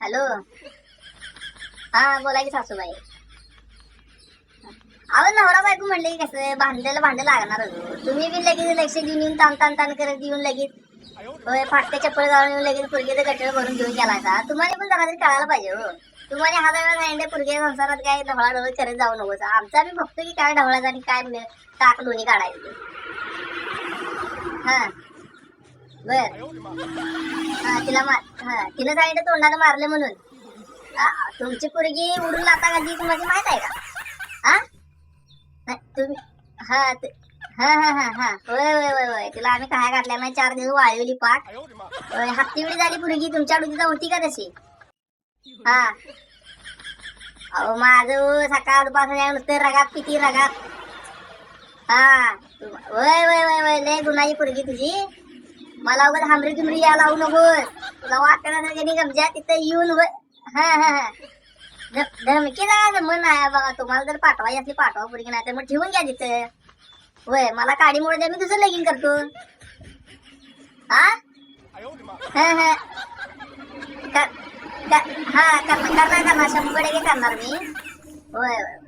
Hello. हा बोला की सासूबाई. अहो नवरा बायको म्हणले की कसं भांडलेलं भांडं लागणार तुम्ही बी लगेच लक्ष देऊन येऊन ताण ताण ताण करत येऊन लगेच होय फाटके चप्पल घालून येऊन लगेच पुरगीचं गटर भरून घेऊन गेलायचा तुम्हाला पण जरा तरी कळायला पाहिजे हो. तुम्हाला हा वेळा सांगितलं पुरगे संसारात काय ढवळा ढवळ करत जाऊ नकोस. आमचा मी बघतो की काय ढवळायचं आणि काय टाक लोणी काढायचं. हां हा. बर हा तिला मार हा तिला सांगितलं तोंडाला मारले म्हणून. तुमची पोरगी उडून लाता घालली तुम्हाला म्हणजे माहीत आहे का? हा? तुम्ही हा ते- हा हा हा हा. होय होय होय होय. तिला आम्ही काय घातल्या नाही चार दिवस वाळवली पाठ. होय हत्तीवडी झाली पोरगी तुमच्या डुकीचा होती का तशी? हा. अहो माझं सकाळपासून सकाळ दुपारचं नुसते रगात किती रगात. हा. वय वय वय वय लय गुन्हाची पोरगी तुझी. मला उगाच हांबरी तुमरी या लावू नकोस. तुला वाटणार नाही गमजा तिथं येऊन वय हा हा धमकी ना मन आहे बघा तुम्हाला जर पाठवायची असली पाठवा पोरगी नाही तर मग ठेवून घ्या तिथं. वय मला काडी मोड द्या मी तुझं लगीन करतो. हा? हा हा. करणार करणार शंभर टक्के करणार मी. होय होय.